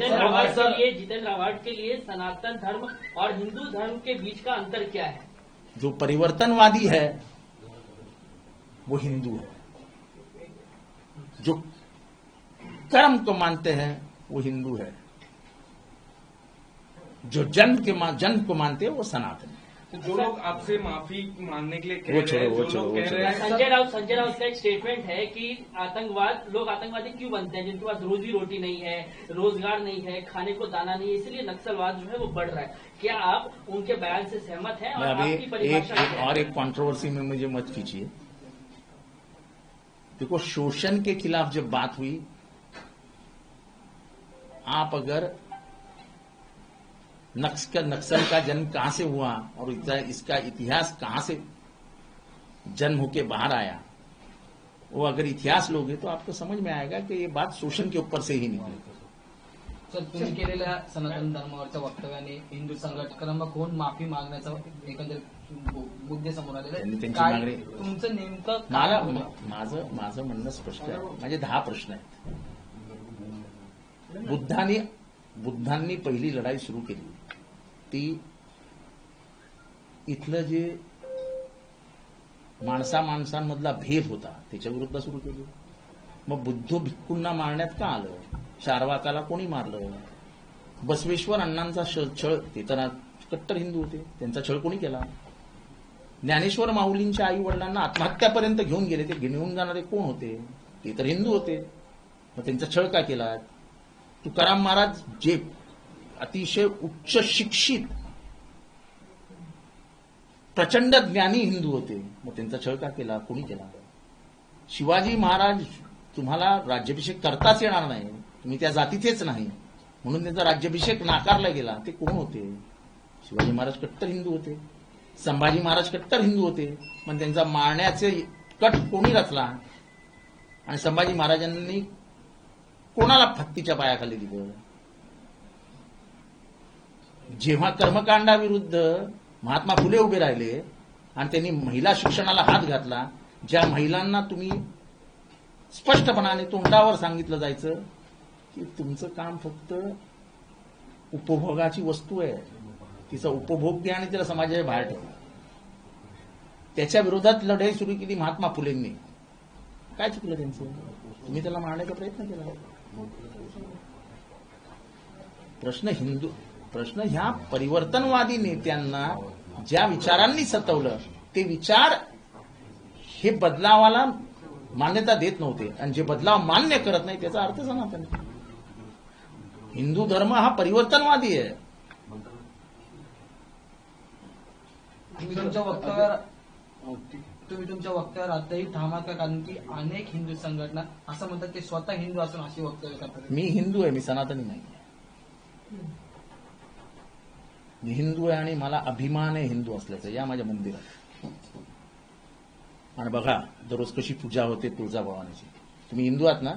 जितेंद्र आवाड के लिए जितेंद्र आवाड के लिए सनातन धर्म और हिंदू धर्म के बीच का अंतर क्या है? जो परिवर्तनवादी है वो हिंदू है। जो कर्म को मानते हैं वो हिंदू है। जो जन्म के मा- जन्म को मानते हैं वो सनातन है। तो जो लोग आपसे माफ़ी मांगने के लिए कह वो रहे हैं वो जो लोग कह रहे हैं। संजय राउत संजय राउत का एक स्टेटमेंट है कि आतंकवाद लोग आतंकवादी क्यों बनते हैं? जिनके पास रोजी रोटी नहीं है रोज़गार नहीं है खाने को दाना नहीं है इसलिए नक्सलवाद जो है वो बढ़ रहा है। क्या आप उनके बयान से सहमत हैं और आपकी एक, परिभाषा है? और एक कॉन्ट्रोवर्सी में मुझे मत कीजिए देखो शोषण के खिलाफ जब बात हुई आप अगर नक्स का नक्सल का जन्म कहाँ से हुआ और इसका- इतिहास कहाँ से जन्म होके बाहर आया? वो अगर इतिहास लोगे तो आपको समझ में आएगा कि ये बात शोषण के ऊपर से ही निकली। सर तुम्ही केलेल्या सनातन धर्मावरच्या वक्तव्याने हिंदू संघटनांना कोण माफ़ी मागण्याचा एकंदरीत मुद्दे समोर आलेले तुमचं नेमकं मला माझं माझं म्हणणं स्पष्ट आहे. माझे दहा प्रश्न आहेत. बुद्धाने बुद्धांनी पहिली लढाई सुरू केली. ती इथलं जे माणसा माणसांमधला भेद होता त्याच्या विरुद्ध सुरू केली. मग बुद्ध भिक्कूंना मारण्यात का आलं? शारवाकाला कोणी मारलं? बसवेश्वर अण्णांचा छळ ते तर कट्टर हिंदू होते. त्यांचा छळ कोणी केला? ज्ञानेश्वर माऊलींच्या आई वडिलांना आत्महत्यापर्यंत घेऊन गेले ते घेऊन जाणारे कोण होते? ते तर हिंदू होते. मग त्यांचा छळ का केला? तुकाराम महाराज जे अतिशय उच्च शिक्षित प्रचंड ज्ञानी हिंदू होते. मग त्यांचा छळ का केला? कोणी केला? शिवाजी महाराज तुम्हाला राज्याभिषेक करताच येणार नाही. तुम्ही त्या जातीचेच नाही. म्हणून त्यांचा राज्याभिषेक नाकारला गेला. ते कोण होते? शिवाजी महाराज कट्टर हिंदू होते. संभाजी महाराज कट्टर हिंदू होते. पण त्यांचा मारण्याचे कट कोणी रचला? आणि संभाजी महाराजांनी कोणाला फत्तीच्या पायाखाली दिलं? जेव्हा कर्मकांडाविरुद्ध महात्मा फुले उभे राहिले आणि त्यांनी महिला शिक्षणाला हात घातला ज्या महिलांना तुम्ही स्पष्टपणाने तोंडावर सांगितलं जायचं की तुमचं काम फक्त उपभोगाची वस्तू आहे. तिचा उपभोग द्या आणि तिला समाजाच्या बाहेर ठेवा. त्याच्या विरोधात लढाई सुरू केली महात्मा फुलेंनी. काय चुकलं त्यांचं? तुम्ही त्याला मारण्याचा प्रयत्न केला? प्रश्न हिंदू प्रश्न ह्या परिवर्तनवादी नेत्यांना ज्या विचारांनी सतवलं ते विचार हे बदलावाला मान्यता देत नव्हते. आणि जे बदलाव मान्य करत नाही त्याचा अर्थ सनातन. हिंदू धर्म हा परिवर्तनवादी आहे. तुम्ही तुमच्या वक्तव्यावर तुम्ही तुमच्या वक्तव्यावर आताही आहात का? कारण की अनेक हिंदू संघटना असं म्हणतात की स्वतः हिंदू असून अशी वक्तव्य करतात. मी हिंदू आहे मी सनातनी नाही. मी हिंदू आहे आणि मला अभिमान आहे हिंदू असल्याचं या माझ्या मंदिरात. आणि बघा दररोज कशी पूजा होते तुळजाभवानीची. तुम्ही हिंदू आहात ना?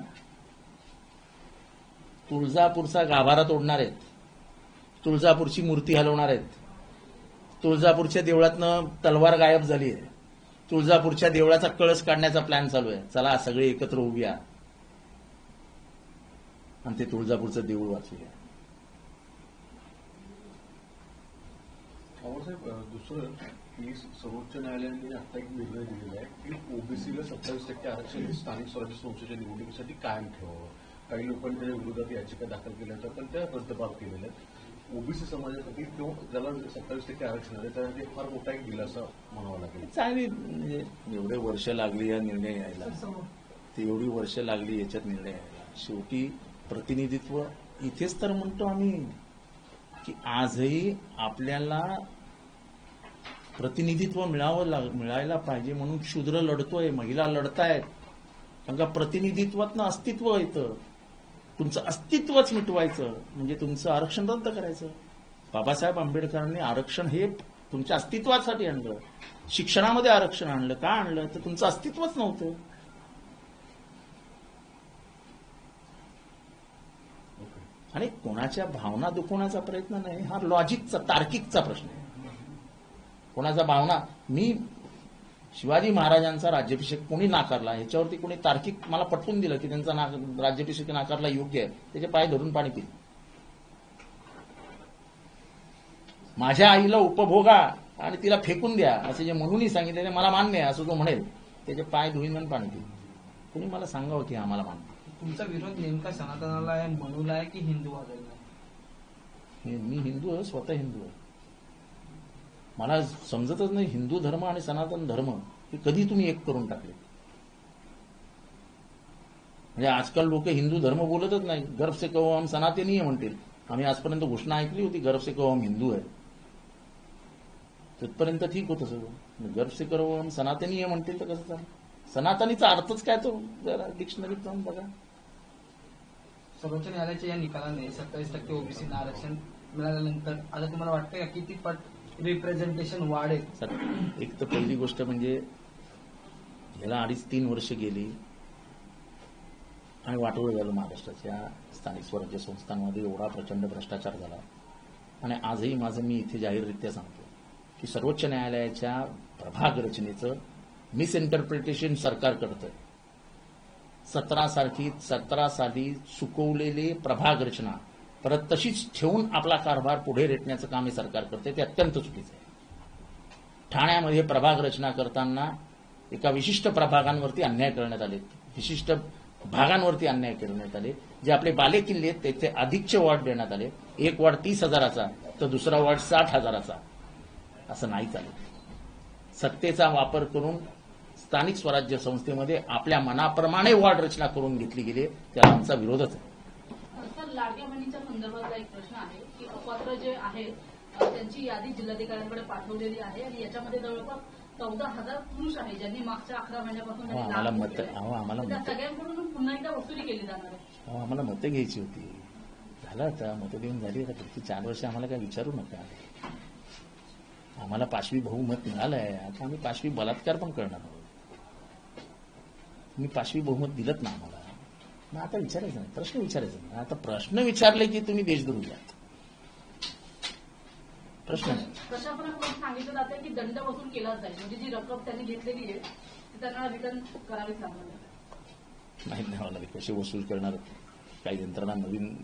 तुळजापूरचा गाभारा तोडणार आहेत. तुळजापूरची मूर्ती हलवणार आहेत. तुळजापूरच्या देवळातनं तलवार गायब झाली आहे. तुळजापूरच्या देवळाचा कळस काढण्याचा प्लॅन चालू आहे. चला सगळे एकत्र उभ्या आणि ते तुळजापूरचं देऊळ वाचूया. बाबासाहेब eh, दुसरं की सर्वोच्च न्यायालयाने आता एक निर्णय दिलेला आहे की ओबीसीला सत्तावीस टक्के आरक्षण स्थानिक स्वराज्य संस्थेच्या निवडणुकीसाठी कायम ठेवावं. काही लोकांनी त्याच्या विरोधात याचिका दाखल केल्या होत्या पण त्या रद्दबाब केलेल्या आहेत. ओबीसी समाजासाठी किंवा ज्याला सत्तावीस टक्के आरक्षण आहे त्यासाठी फार मोठा एक दिलासा म्हणावा लागेल. चांगली म्हणजे एवढे वर्ष लागली या निर्णय यायला. ते एवढी वर्ष लागली याच्यात निर्णय यायला. शेवटी प्रतिनिधित्व इथेच तर म्हणतो आम्ही की आजही आपल्याला प्रतिनिधित्व मिळावं मिळायला पाहिजे म्हणून शूद्र लढतोय महिला लढतायत. त्यांना प्रतिनिधित्वातनं अस्तित्व येतं. तुमचं अस्तित्वच मिटवायचं. म्हणजे तुमचं आरक्षण रद्द करायचं. बाबासाहेब आंबेडकरांनी आरक्षण हे तुमच्या अस्तित्वासाठी आणलं. शिक्षणामध्ये आरक्षण आणलं. का आणलं? तर तुमचं अस्तित्वच नव्हतं. आणि कोणाच्या भावना दुखवण्याचा प्रयत्न नाही? हा लॉजिकचा तार्किकचा प्रश्न आहे. कोणाचा भावना? मी शिवाजी महाराजांचा राज्याभिषेक कोणी नाकारला? ह्याच्यावरती कोणी तार्किक मला पटवून दिलं की त्यांचा राज्याभिषेक नाकारला योग्य आहे. त्याचे पाय धरून पाणी पिले. माझ्या आईला उपभोगा आणि तिला फेकून द्या असे जे म्हणूनही सांगितले मला मान्य आहे असं जो म्हणेल त्याचे पाय धुईन म्हणून पाणी पिले कोणी मला सांगावं की आम्हाला मान्य तुमचा विरोध नेमका सनातनाला आहे म्हणून आहे की हिंदू मी हिंदू आहे स्वतः हिंदू आहे. मला समजतच नाही हिंदू धर्म आणि सनातन धर्म हे कधी तुम्ही एक करून टाकले? म्हणजे आजकाल लोक हिंदू धर्म बोलतच नाही. गर्भ से कहो हम सनातनी आहे म्हणतील. आम्ही आजपर्यंत घोषणा ऐकली होती गर्भ से कहो हम हिंदू आहे तिथपर्यंत ठीक होतं सगळं. म्हणजे गर्भ से करो हम सनातनी आहे म्हणतील तर कसं चालेल? सनातनीचा अर्थच काय तो? जरा डिक्शनरीत जाऊन बघा. सर्वोच्च न्यायालयाच्या या निकालाने सत्तावीस टक्के ओबीसीना आरक्षण मिळाल्यानंतर आता तुम्हाला वाटतं का किती पट रिप्रेझेंटेशन वाढेल. एक तर पहिली गोष्ट म्हणजे ह्याला अडीच तीन वर्ष गेली आणि वाटोळ झालं महाराष्ट्राच्या स्थानिक स्वराज्य संस्थांमध्ये एवढा प्रचंड भ्रष्टाचार झाला. आणि आजही माझं मी इथे जाहीररित्या सांगतो की सर्वोच्च न्यायालयाच्या प्रभाग रचनेचं मिसइंटरप्रिटेशन सरकार करतं सतरा सारखी सतरा साली चुकवलेली प्रभाग रचना परत तशीच ठेवून आपला कारभार पुढे रेटण्याचं काम हे सरकार करते ते अत्यंत चुकीचं आहे. ठाण्यामध्ये प्रभाग रचना करताना एका विशिष्ट प्रभागांवरती अन्याय करण्यात आले. विशिष्ट भागांवरती अन्याय करण्यात आले. जे आपले बाले किल्ले आहेत तेथे अधिकचे वॉर्ड देण्यात आले. एक वॉर्ड तीस हजाराचा तर दुसरा वॉर्ड साठ हजाराचा. असं नाही चालेल सत्तेचा वापर करून स्थानिक स्वराज्य संस्थेमध्ये आपल्या मनाप्रमाणे वॉर्ड रचना करून घेतली गेली त्याला आमचा विरोधच आहे. लाडक्या बहिणीच्या संदर्भातला एक प्रश्न आहे की अपात्र जे आहेत त्यांची यादी जिल्हाधिकाऱ्यांकडे पाठवलेली आहे आणि याच्यामध्ये जवळपास चौदा हजार पुरुष आहे ज्यांनी मागच्या अकरा महिन्यापासून आम्हाला मत आम्हाला सगळ्यांकडून पुन्हा एकदा वसुली केली जाणार आहे. आम्हाला मतं घ्यायची होती. झालं आता मतं देऊन झाली आता. पुढची चार वर्ष आम्हाला काय विचारू नका. आम्हाला पाचवी बहुमत मिळालंय. आता आम्ही पाचवी बलात्कार पण करणार आहोत. तुम्ही पाचवी बहुमत दिलत ना आम्हाला. मग आता विचारायचं नाही प्रश्न विचारायचा नाही. आता प्रश्न विचारले की तुम्ही देशद्रोही आहात. प्रश्न नाही. सांगितलं जातं की दंड वसूल केला जाईल. म्हणजे जी रक्कम त्यांनी घेतलेली आहे ती त्यांना रिटर्न करावीच लागणार. माहीत नाही मला कसे वसूल करणार काही यंत्रणा नवीन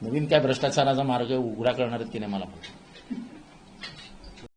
नवीन काय भ्रष्टाचाराचा मार्ग उघडा करणार की नाही मला